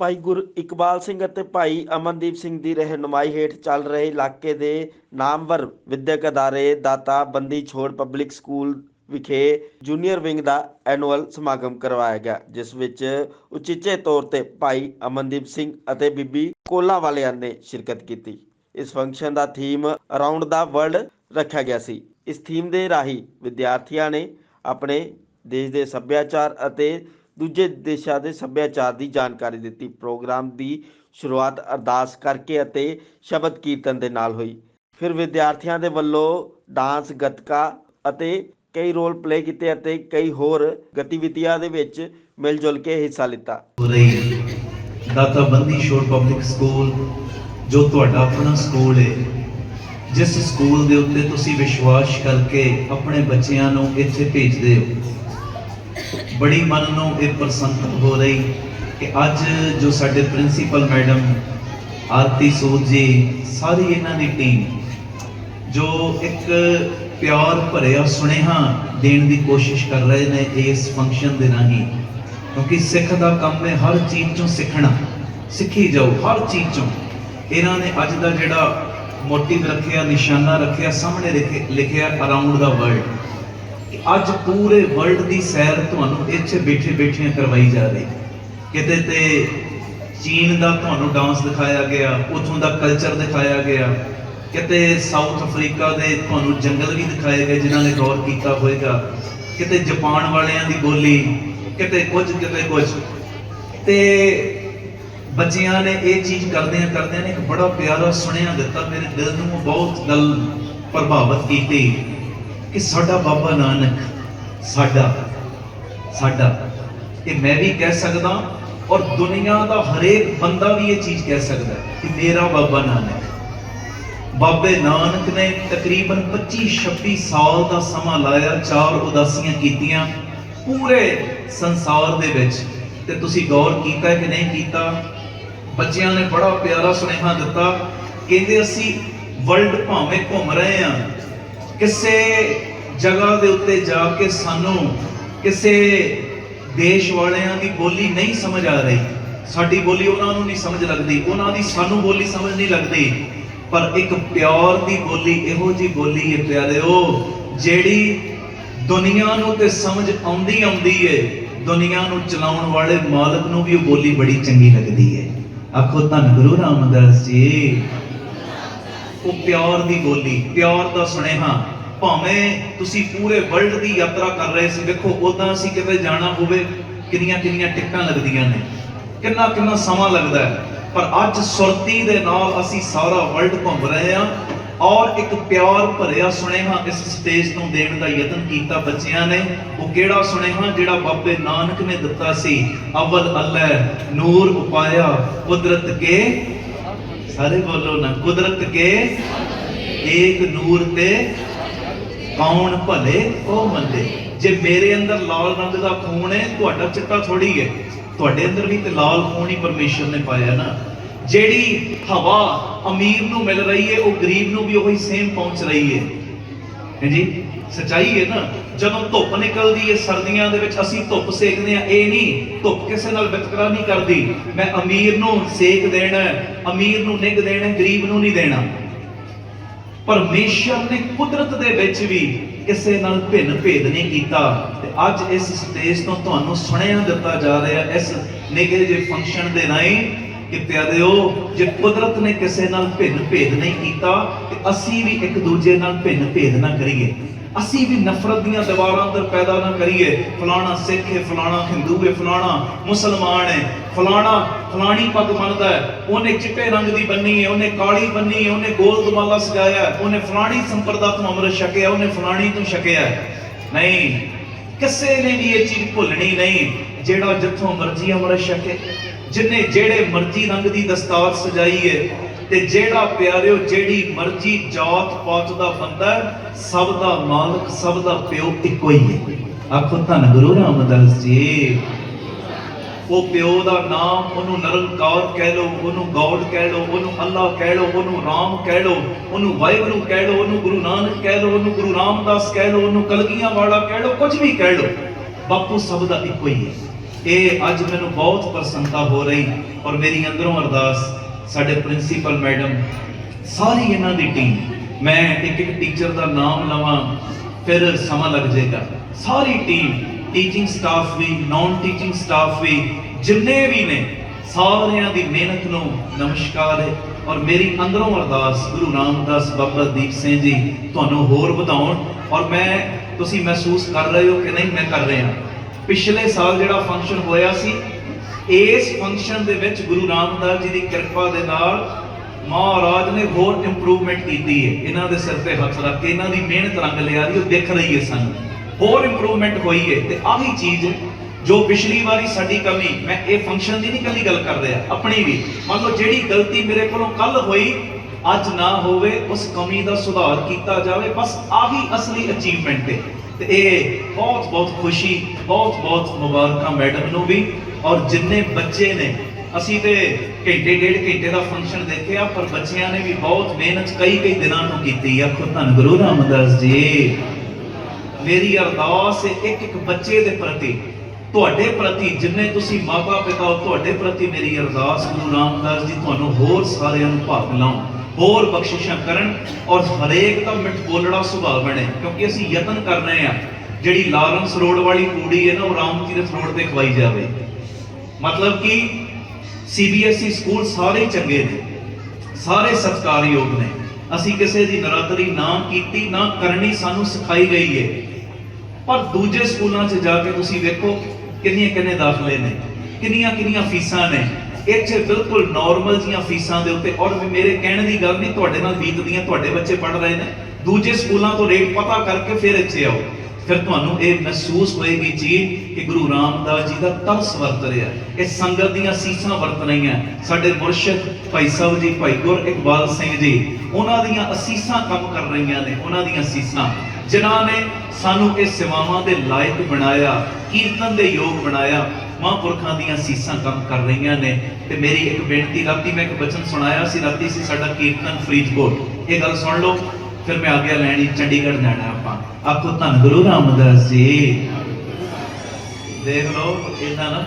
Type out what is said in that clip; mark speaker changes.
Speaker 1: ਭਾਈ ਗੁਰ ਇਕਬਾਲ ਸਿੰਘ ਅਤੇ ਭਾਈ ਅਮਨਦੀਪ ਸਿੰਘ ਦੀ ਰਹਿਨੁਮਾਈ ਹੇਠ ਚੱਲ ਰਹੇ ਇਲਾਕੇ ਦੇ ਨਾਮਵਰ ਵਿਦਿਅਕ ਅਦਾਰੇ ਦਾਤਾ ਬੰਦੀ ਛੋੜ ਪਬਲਿਕ ਸਕੂਲ ਵਿਖੇ ਜੂਨੀਅਰ ਵਿੰਗ ਦਾ ਐਨੂਅਲ ਸਮਾਗਮ ਕਰਵਾਇਆ ਗਿਆ, ਜਿਸ ਵਿੱਚ ਉਚਿੱਚੇ ਤੌਰ ਤੇ ਭਾਈ ਅਮਨਦੀਪ ਸਿੰਘ ਅਤੇ ਬੀਬੀ ਕੋਲਾ ਵਾਲਿਆਂ ਨੇ ਸ਼ਿਰਕਤ ਕੀਤੀ। ਇਸ ਫੰਕਸ਼ਨ ਦਾ ਥੀਮ ਅਰਾਊਂਡ ਦਾ ਵਰਲਡ ਰੱਖਿਆ ਗਿਆ ਸੀ। ਇਸ ਥੀਮ ਦੇ ਰਾਹੀਂ ਵਿਦਿਆਰਥੀਆਂ ਨੇ ਆਪਣੇ ਦੇਸ਼ ਦੇ ਸੱਭਿਆਚਾਰ ਅਤੇ ਦੂਜੇ ਦੇਸ਼ਾਂ ਦੇ ਸੱਭਿਆਚਾਰ ਦੀ ਜਾਣਕਾਰੀ ਦਿੱਤੀ। ਪ੍ਰੋਗਰਾਮ ਦੀ ਸ਼ੁਰੂਆਤ ਅਰਦਾਸ ਕਰਕੇ ਅਤੇ ਸ਼ਬਦ ਕੀਰਤਨ ਦੇ ਨਾਲ ਹੋਈ। ਫਿਰ ਵਿਦਿਆਰਥੀਆਂ ਦੇ ਵੱਲੋਂ ਡਾਂਸ, ਗੱਤਕਾ ਅਤੇ ਕਈ ਰੋਲ ਪਲੇ ਕੀਤੇ ਅਤੇ ਕਈ ਹੋਰ ਗਤੀਵਿਧੀਆਂ ਦੇ ਵਿੱਚ ਮਿਲ ਜੁਲ ਕੇ ਹਿੱਸਾ ਲਿੱਤਾ।
Speaker 2: ਦਾਤਾ ਬੰਦੀ ਸ਼ੋਰ ਪਬਲਿਕ ਸਕੂਲ, ਜੋ ਤੁਹਾਡਾ ਆਪਣਾ ਸਕੂਲ ਹੈ ਜਿਸ ਸਕੂਲ ਦੇ ਉੱਤੇ ਤੁਸੀਂ ਵਿਸ਼ਵਾਸ ਕਰਕੇ ਆਪਣੇ ਬੱਚਿਆਂ ਨੂੰ ਇੱਥੇ ਭੇਜਦੇ ਹੋ। ਬੜੀ ਮਨ ਨੂੰ ਇਹ ਪ੍ਰਸੰਨਤਾ ਹੋ ਰਹੀ ਕਿ ਅੱਜ ਜੋ ਸਾਡੇ ਪ੍ਰਿੰਸੀਪਲ ਮੈਡਮ ਆਰਤੀ ਸੂਦ ਜੀ, ਸਾਰੀ ਇਹਨਾਂ ਦੀ ਟੀਮ ਜੋ ਇੱਕ ਪਿਆਰ ਭਰਿਆ ਸੁਨੇਹਾ ਦੇਣ ਦੀ ਕੋਸ਼ਿਸ਼ ਕਰ ਰਹੇ ਨੇ ਇਸ ਫੰਕਸ਼ਨ ਦੇ ਰਾਹੀਂ। ਕਿਉਂਕਿ ਸਿੱਖ ਦਾ ਕੰਮ ਹੈ ਹਰ ਚੀਜ਼ ਚੋਂ ਸਿੱਖਣਾ, ਸਿੱਖੀ ਜਾਓ ਹਰ ਚੀਜ਼ ਚੋਂ। ਇਹਨਾਂ ਨੇ ਅੱਜ ਦਾ ਜਿਹੜਾ ਮੋਟਿਵ ਰੱਖਿਆ, ਨਿਸ਼ਾਨਾ ਰੱਖਿਆ, ਸਾਹਮਣੇ ਲਿਖੇ- ਲਿਖਿਆ ਅਰਾਊਂਡ ਦਾ ਵਰਲਡ ਅੱਜ ਪੂਰੇ ਵਰਲਡ ਦੀ ਸੈਰ ਤੁਹਾਨੂੰ ਇੱਥੇ ਬੈਠੇ ਬੈਠਿਆਂ ਕਰਵਾਈ ਜਾ ਰਹੀ। ਕਿਤੇ ਤੇ ਚੀਨ ਦਾ ਤੁਹਾਨੂੰ ਡਾਂਸ ਦਿਖਾਇਆ ਗਿਆ, ਉਥੋਂ ਦਾ ਕਲਚਰ ਦਿਖਾਇਆ ਗਿਆ। ਕਿਤੇ ਸਾਊਥ ਅਫਰੀਕਾ ਦੇ ਤੁਹਾਨੂੰ ਜੰਗਲ ਵੀ ਦਿਖਾਏ ਗਏ ਜਿਨ੍ਹਾਂ ਨੇ ਗੌਰ ਕੀਤਾ ਹੋਵੇਗਾ ਕਿਤੇ ਜਾਪਾਨ ਵਾਲਿਆਂ ਦੀ ਬੋਲੀ, ਕਿਤੇ ਕੁਝ ਕਿਤੇ ਕੁਝ। ਤੇ ਬੱਚਿਆਂ ਨੇ ਇਹ ਚੀਜ਼ ਕਰਦਿਆਂ ਕਰਦਿਆਂ ਨੇ ਇੱਕ ਬੜਾ ਪਿਆਰਾ ਸੁਣਿਆ ਦਿੱਤਾ, ਮੇਰੇ ਦਿਲ ਨੂੰ ਬਹੁਤ ਗੱਲ ਪ੍ਰਭਾਵਿਤ ਕੀਤੀ। ਕਿ ਸਾਡਾ ਬਾਬਾ ਨਾਨਕ, ਸਾਡਾ ਸਾਡਾ। ਇਹ ਮੈਂ ਵੀ ਕਹਿ ਸਕਦਾ ਔਰ ਦੁਨੀਆ ਦਾ ਹਰੇਕ ਬੰਦਾ ਵੀ ਇਹ ਚੀਜ਼ ਕਹਿ ਸਕਦਾ ਕਿ ਮੇਰਾ ਬਾਬਾ ਨਾਨਕ। ਬਾਬੇ ਨਾਨਕ ਨੇ ਤਕਰੀਬਨ 25 26 ਸਾਲ ਦਾ ਸਮਾਂ ਲਾਇਆ, ਚਾਰ ਉਦਾਸੀਆਂ ਕੀਤੀਆਂ ਪੂਰੇ ਸੰਸਾਰ ਦੇ ਵਿੱਚ। ਤੇ ਤੁਸੀਂ ਗੌਰ ਕੀਤਾ ਕਿ ਨਹੀਂ ਕੀਤਾ? ਬੱਚਿਆਂ ਨੇ ਬੜਾ ਪਿਆਰਾ ਸੁਨੇਹਾ ਦਿੱਤਾ, ਕਹਿੰਦੇ ਅਸੀਂ ਵਰਲਡ ਭਾਵੇਂ ਘੁੰਮ ਰਹੇ ਹਾਂ ਕਿਸੇ ਜਗ੍ਹਾ ਦੇ ਉੱਤੇ ਜਾ ਕੇ ਸਾਨੂੰ ਕਿਸੇ ਦੇਸ਼ ਵਾਲਿਆਂ ਦੀ ਬੋਲੀ ਨਹੀਂ ਸਮਝ ਆ ਰਹੀ। ਸਾਡੀ ਬੋਲੀ ਉਹਨਾਂ ਨੂੰ ਨਹੀਂ ਸਮਝ ਲੱਗਦੀ, ਉਹਨਾਂ ਦੀ ਸਾਨੂੰ ਬੋਲੀ ਸਮਝ ਨਹੀਂ ਲੱਗਦੀ। ਪਰ ਇੱਕ ਪਿਆਰ ਦੀ ਬੋਲੀ, ਇਹੋ ਜੀ ਬੋਲੀ ਹੈ ਪਿਆਰਿਓ, ਜਿਹੜੀ ਦੁਨੀਆ ਨੂੰ ਤੇ ਸਮਝ ਆਉਂਦੀ ਆਉਂਦੀ ਏ, ਦੁਨੀਆ ਨੂੰ ਚਲਾਉਣ ਵਾਲੇ ਮਾਲਕ ਨੂੰ ਵੀ ਉਹ ਬੋਲੀ ਬੜੀ ਚੰਗੀ ਲੱਗਦੀ ਏ। ਆਖੋ ਧੰਨ ਗੁਰੂ ਰਾਮਦਾਸ ਜੀ। ਉਹ ਪਿਆਰ ਦੀ ਬੋਲੀ ਪਿਆਰ ਦਾ ਸੁਨੇਹਾ। ਭਾਵੇਂ ਤੁਸੀਂ ਪੂਰੇ ਵਰਲਡ ਦੀ ਯਾਤਰਾ ਕਰ ਰਹੇ ਸੀ ਦੇਖੋ ਉਦਾਂ ਅਸੀਂ ਕਿਤੇ ਜਾਣਾ ਹੋਵੇ, ਕਿੰਨੀਆਂ ਕਿੰਨੀਆਂ ਟਿਕਟਾਂ ਲੱਗਦੀਆਂ ਨੇ। ਕਿੰਨਾ ਕਿੰਨਾ ਸਮਾਂ ਲੱਗਦਾ ਹੈ। ਪਰ ਅੱਜ ਸੁਰਤੀ ਦੇ ਨਾਲ ਅਸੀਂ ਸਾਰਾ ਵਰਲਡ ਘੁੰਮ ਰਹੇ ਹਾਂ ਔਰ ਇੱਕ ਪਿਆਰ ਭਰਿਆ ਸੁਨੇਹਾ ਇਸ ਸਟੇਜ ਤੋਂ ਦੇਣ ਦਾ ਯਤਨ ਕੀਤਾ ਬੱਚਿਆਂ ਨੇ। ਉਹ ਕਿਹੜਾ ਸੁਨੇਹਾ? ਜਿਹੜਾ ਬਾਬੇ ਨਾਨਕ ਨੇ ਦਿੱਤਾ ਸੀ, ਅਵਲ ਅੱਲਾਹ, ਨੂਰ ਉਪਾਇਆ, ਕੁਦਰਤ ਕੇ ਸਾਰੇ ਬੋਲੋ ਨਾ, ਕੁਦਰਤ ਕੇ ਏਕ ਨੂਰ ਤੇ ਕੌਣ ਭਲੇ, ਉਹ ਮੰਦੇ। ਜੇ ਮੇਰੇ ਅੰਦਰ ਲਾਲ ਰੰਗ ਦਾ ਖੂਨ ਹੈ, ਤੁਹਾਡਾ ਚਿੱਟਾ ਥੋੜੀ ਹੈ। ਤੁਹਾਡੇ ਅੰਦਰ ਵੀ ਤੇ ਲਾਲ ਖੂਨ ਹੀ ਪਰਮੇਸ਼ਰ ਨੇ ਪਾਇਆ ਨਾ। ਜਿਹੜੀ ਹਵਾ ਅਮੀਰ ਨੂੰ ਮਿਲ ਰਹੀ ਹੈ, ਉਹ ਗਰੀਬ ਨੂੰ ਵੀ ਉਹੀ ਸੇਮ ਪਹੁੰਚ ਰਹੀ ਹੈ। ਹਾਂਜੀ ਸਚਾਈ ਹੈ ਨਾ? ਜਦੋਂ ਧੁੱਪ ਨਿਕਲਦੀ ਹੈ, ਸਰਦੀਆਂ ਦੇ ਵਿੱਚ ਅਸੀਂ ਧੁੱਪ ਸੇਕਦੇ ਆ ਇਹ ਨਹੀਂ, ਧੁੱਪ ਕਿਸੇ ਨਾਲ ਵਿਤਕਰਾ ਨਹੀਂ ਕਰਦੀ। ਮੈਂ ਅਮੀਰ ਨੂੰ ਸੇਕ ਦੇਣਾ ਅਮੀਰ ਨੂੰ ਨਿੱਘ ਦੇਣਾ ਗਰੀਬ ਨੂੰ ਨਹੀਂ ਦੇਣਾ। ਪਰਮੇਸ਼ਰ ਨੇ ਕੁਦਰਤ ਦੇ ਵਿੱਚ ਵੀ ਕਿਸੇ ਨਾਲ ਭਿੰਨ ਭੇਦ ਨਹੀਂ ਕੀਤਾ। ਤੇ ਅੱਜ ਇਸ ਸਟੇਜ ਤੋਂ ਤੁਹਾਨੂੰ ਸੁਣਿਆ ਦਿੱਤਾ ਜਾ ਰਿਹਾ ਇਸ ਨਿੱਘੇ ਜਿਹੇ ਫੰਕਸ਼ਨ ਦੇ ਰਾਹੀਂ ਕਿ ਪਿਆਰਿਓ, ਜੇ ਕੁਦਰਤ ਨੇ ਕਿਸੇ ਨਾਲ ਭਿੰਨ ਭੇਦ ਨਹੀਂ ਕੀਤਾ, ਤੇ ਅਸੀਂ ਵੀ ਇੱਕ ਦੂਜੇ ਨਾਲ ਭਿੰਨ ਭੇਦ ਨਾ ਕਰੀਏ। ਅਸੀਂ ਵੀ ਨਫ਼ਰਤ ਦੀਆਂ ਦੀਵਾਰਾਂ ਅੰਦਰ ਪੈਦਾ ਨਾ ਕਰੀਏ। ਫਲਾਣਾ ਸਿੱਖ ਹੈ, ਫਲਾਣਾ ਹਿੰਦੂ ਹੈ, ਫਲਾਣਾ ਮੁਸਲਮਾਨ ਹੈ, ਫਲਾਣਾ ਫਲਾਣੀ ਪੱਗ ਮੰਨਦਾ ਹੈ। ਉਹਨੇ ਚਿੱਟੇ ਰੰਗ ਦੀ ਬੰਨੀ ਹੈ, ਉਹਨੇ ਕਾਲੀ ਬੰਨੀ ਹੈ, ਉਹਨੇ ਗੋਲ ਦੁਮਾਲਾ ਸਜਾਇਆ ਉਹਨੇ ਫਲਾਣੀ ਸੰਪਰਦਾ ਤੋਂ ਅੰਮ੍ਰਿਤ ਛਕਿਆ ਉਹਨੇ ਫਲਾਣੀ ਤੋਂ ਛਕਿਆ ਨਹੀਂ, ਕਿਸੇ ਨੇ ਵੀ ਇਹ ਚੀਜ਼ ਭੁੱਲਣੀ ਨਹੀਂ, ਜਿਹੜਾ ਜਿੱਥੋਂ ਮਰਜ਼ੀ ਅੰਮ੍ਰਿਤ ਛਕੇ, ਜਿਨੇ ਜਿਹੜੇ ਮਰਜ਼ੀ ਰੰਗ ਦੀ ਦਸਤਾਰ ਸਜਾਈ ਹੈ ਤੇ ਜਿਹੜਾ ਪਿਆਰਿਓ, ਜਿਹੜੀ ਮਰਜ਼ੀ ਜਾਤ ਪਾਤ ਦਾ ਬੰਦਾ ਸਭ ਦਾ ਮਾਲਕ, ਸਭ ਦਾ ਪਿਓ ਇੱਕੋ ਹੀ ਹੈ। ਆਖੋ ਧੰਨ ਗੁਰੂ ਰਾਮਦਾਸ ਜੀ। ਉਹ ਪਿਓ ਦਾ ਨਾਮ ਉਹਨੂੰ ਨਿਰੰਕਾਰ ਕਹਿ ਲਓ, ਉਹਨੂੰ ਗੋਡ ਕਹਿ ਲਓ, ਉਹਨੂੰ ਅੱਲਾ ਕਹਿ ਲਓ, ਉਹਨੂੰ ਰਾਮ ਕਹਿ ਲਓ, ਉਹਨੂੰ ਵਾਹਿਗੁਰੂ ਕਹਿ ਲਓ, ਉਹਨੂੰ ਗੁਰੂ ਨਾਨਕ ਕਹਿ ਲਓ, ਉਹਨੂੰ ਗੁਰੂ ਰਾਮਦਾਸ ਕਹਿ ਲਓ, ਉਹਨੂੰ ਕਲਗੀਆਂ ਵਾਲਾ ਕਹਿ ਲਓ, ਕੁਝ ਵੀ ਕਹਿ ਲਓ, ਬਾਪੂ ਸਭ ਦਾ ਇੱਕੋ ਹੀ ਹੈ। ਇਹ ਅੱਜ ਮੈਨੂੰ ਬਹੁਤ ਪ੍ਰਸੰਨਤਾ ਹੋ ਰਹੀ ਔਰ ਮੇਰੀ ਅੰਦਰੋਂ ਅਰਦਾਸ ਸਾਡੇ ਪ੍ਰਿੰਸੀਪਲ ਮੈਡਮ, ਸਾਰੀ ਇਹਨਾਂ ਦੀ ਟੀਮ ਮੈਂ ਇੱਕ ਇੱਕ ਟੀਚਰ ਦਾ ਨਾਮ ਲਵਾਂ, ਫਿਰ ਸਮਾਂ ਲੱਗ ਜਾਏਗਾ। ਸਾਰੀ ਟੀਮ ਟੀਚਿੰਗ ਸਟਾਫ ਵੀ ਨਾਨ ਟੀਚਿੰਗ ਸਟਾਫ ਵੀ, ਜਿੰਨੇ ਵੀ ਨੇ, ਸਾਰਿਆਂ ਦੀ ਮਿਹਨਤ ਨੂੰ ਨਮਸਕਾਰ ਹੈ। ਔਰ ਮੇਰੀ ਅੰਦਰੋਂ ਅਰਦਾਸ, ਗੁਰੂ ਰਾਮਦਾਸ, ਬਾਬਾ ਦੀਪ ਸਿੰਘ ਜੀ, ਤੁਹਾਨੂੰ ਹੋਰ ਵਧਾਉਣ। ਔਰ ਮੈਂ, ਤੁਸੀਂ ਮਹਿਸੂਸ ਕਰ ਰਹੇ ਹੋ ਕਿ ਨਹੀਂ, ਮੈਂ ਕਰ ਰਿਹਾ। ਪਿਛਲੇ ਸਾਲ ਜਿਹੜਾ ਫੰਕਸ਼ਨ ਹੋਇਆ ਸੀ ਇਸ ਫੰਕਸ਼ਨ ਦੇ ਵਿੱਚ ਗੁਰੂ ਰਾਮਦਾਸ ਜੀ ਦੀ ਕਿਰਪਾ ਦੇ ਨਾਲ ਮਹਾਰਾਜ ਨੇ ਹੋਰ ਇੰਪਰੂਵਮੈਂਟ ਕੀਤੀ ਹੈ। ਇਹਨਾਂ ਦੇ ਸਿਰ ਤੇ ਹੱਥ ਰੱਖ ਕੇ, ਇਹਨਾਂ ਦੀ ਮਿਹਨਤ ਰੰਗ ਲਿਆ ਰਹੀ ਉਹ ਦਿਖ ਰਹੀ ਹੈ ਸਾਨੂੰ। ਹੋਰ ਇੰਪਰੂਵਮੈਂਟ ਹੋਈ ਹੈ ਤੇ ਆਹੀ ਚੀਜ਼ ਜੋ ਪਿਛਲੀ ਵਾਰੀ ਸਾਡੀ ਕਮੀ, ਮੈਂ ਇਹ ਫੰਕਸ਼ਨ ਦੀ ਨਹੀਂ ਕੱਲੀ ਗੱਲ ਕਰ ਰਿਹਾ, ਆਪਣੀ ਵੀ। ਮੰਨ ਲਓ ਜਿਹੜੀ ਗਲਤੀ ਮੇਰੇ ਕੋਲੋਂ ਕੱਲ ਹੋਈ, ਅੱਜ ਨਾ ਹੋਵੇ, ਉਸ ਕਮੀ ਦਾ ਸੁਧਾਰ ਕੀਤਾ ਜਾਵੇ, ਬਸ ਆਹੀ ਅਸਲੀ ਅਚੀਵਮੈਂਟ ਹੈ। ਤੇ ਇਹ ਬਹੁਤ ਬਹੁਤ ਖੁਸ਼ੀ ਬਹੁਤ ਬਹੁਤ ਮੁਬਾਰਕਾਂ ਮੈਡਮ ਨੂੰ ਵੀ। ਔਰ ਜਿੰਨੇ ਬੱਚੇ ਨੇ, ਅਸੀਂ ਤੇ ਘੰਟੇ, ਡੇਢ ਘੰਟੇ ਦਾ ਫੰਕਸ਼ਨ ਦੇਖਿਆ, ਪਰ ਬੱਚਿਆਂ ਨੇ ਵੀ ਬਹੁਤ ਮਿਹਨਤ ਕਈ ਕਈ ਦਿਨਾਂ ਤੋਂ ਕੀਤੀ ਆਖੋ ਧੰਨ ਗੁਰੂ ਰਾਮਦਾਸ ਜੀ। ਮੇਰੀ ਅਰਦਾਸ ਇੱਕ ਇੱਕ ਬੱਚੇ ਦੇ ਪ੍ਰਤੀ, ਤੁਹਾਡੇ ਪ੍ਰਤੀ, ਜਿੰਨੇ ਤੁਸੀਂ ਮਾਪਾ ਪਿਤਾ ਹੋ, ਤੁਹਾਡੇ ਪ੍ਰਤੀ ਮੇਰੀ ਅਰਦਾਸ ਗੁਰੂ ਰਾਮਦਾਸ ਜੀ, ਤੁਹਾਨੂੰ ਹੋਰ ਸਾਰਿਆਂ ਨੂੰ ਭਾਗ ਲਾਉਣ, ਹੋਰ ਬਖਸ਼ਿਸ਼ਾਂ ਕਰਨ, ਔਰ ਹਰੇਕ ਦਾ ਮਿੱਠ ਬੋਲੜਾ ਸੁਭਾਅ ਬਣੇ, ਕਿਉਂਕਿ ਅਸੀਂ ਯਤਨ ਕਰ ਰਹੇ ਆ ਜਿਹੜੀ ਲਾਰੈਂਸ ਰੋਡ ਵਾਲੀ ਕੂੜੀ ਹੈ ਨਾ, ਉਹ ਰਾਮ ਤੀਰਥ ਰੋਡ ਤੇ ਖਵਾਈ ਜਾਵੇ। ਮਤਲਬ ਕਿ ਸੀਬੀਐਸਈ ਸਕੂਲ ਸਾਰੇ ਚੰਗੇ ਨੇ, ਸਾਰੇ ਸਤਿਕਾਰਯੋਗ ਨੇ। ਅਸੀਂ ਕਿਸੇ ਦੀ ਨਰਾਦਰੀ ਨਾ ਕੀਤੀ, ਨਾ ਕਰਨੀ ਸਾਨੂੰ ਸਿਖਾਈ ਗਈ ਹੈ ਪਰ ਦੂਜੇ ਸਕੂਲਾਂ 'ਚ ਜਾ ਕੇ ਤੁਸੀਂ ਵੇਖੋ ਕਿੰਨੀਆਂ ਕਿੰਨੇ ਦਾਖਲੇ ਨੇ, ਕਿੰਨੀਆਂ ਕਿੰਨੀਆਂ ਫੀਸਾਂ ਨੇ। ਇੱਥੇ ਬਿਲਕੁਲ ਨਾਰਮਲ ਜੀਆਂ ਫੀਸਾਂ ਦੇ ਉੱਤੇ, ਔਰ ਮੇਰੇ ਕਹਿਣ ਦੀ ਗੱਲ ਨਹੀਂ, ਤੁਹਾਡੇ ਨਾਲ ਬੀਤਦੀਆਂ, ਤੁਹਾਡੇ ਬੱਚੇ ਪੜ ਰਹੇ ਨੇ। ਦੂਜੇ ਸਕੂਲਾਂ ਤੋਂ ਰੇਟ ਪਤਾ ਕਰਕੇ ਫਿਰ ਇੱਥੇ ਆਓ। ਫਿਰ ਤੁਹਾਨੂੰ ਇਹ ਮਹਿਸੂਸ ਹੋਏਗੀ ਚੀਜ਼ ਕਿ ਗੁਰੂ ਰਾਮਦਾਸ ਜੀ ਦਾ ਤਰਸ ਵਰਤ ਰਿਹਾ ਇਹ ਸੰਗਤ ਦੀਆਂ ਸੀਸਾਂ ਵਰਤ ਰਹੀਆਂ ਸਾਡੇ ਮੁਰਸ਼ਿਦ ਭਾਈ ਸਾਹਿਬ ਜੀ, ਭਾਈ ਗੁਰ ਇਕਬਾਲ ਸਿੰਘ ਜੀ, ਉਹਨਾਂ ਦੀਆਂ ਅਸੀਸਾਂ ਕੰਮ ਕਰ ਰਹੀਆਂ ਨੇ, ਉਹਨਾਂ ਦੀਆਂ ਸੀਸਾਂ ਜਿਨ੍ਹਾਂ ਨੇ ਸਾਨੂੰ ਇਹ ਸੇਵਾਵਾਂ ਦੇ ਲਾਇਕ ਬਣਾਇਆ, ਕੀਰਤਨ ਦੇ ਯੋਗ ਬਣਾਇਆ, ਮਹਾਂਪੁਰਖਾਂ ਦੀਆਂ ਸੀਸਾਂ ਕੰਮ ਕਰ ਰਹੀਆਂ ਨੇ। ਤੇ ਮੇਰੀ ਇੱਕ ਬੇਨਤੀ, ਰਾਤੀ ਮੈਂ ਇੱਕ ਬਚਨ ਸੁਣਾਇਆ ਸੀ, ਰਾਤੀ ਸੀ ਸਾਡਾ ਕੀਰਤਨ ਫਰੀਦਕੋਟ। ਇਹ ਗੱਲ ਸੁਣ ਲਓ, ਫਿਰ ਮੈਂ ਆਗਿਆ ਲੈਣੀ ਚੰਡੀਗੜ੍ਹ ਜਾਣਾ ਆਪਾਂ ਆਖੋ ਧੰਨ ਗੁਰੂ ਰਾਮਦਾਸ ਜੀ। ਦੇਖ ਲਓ ਇਹਨਾਂ ਨਾ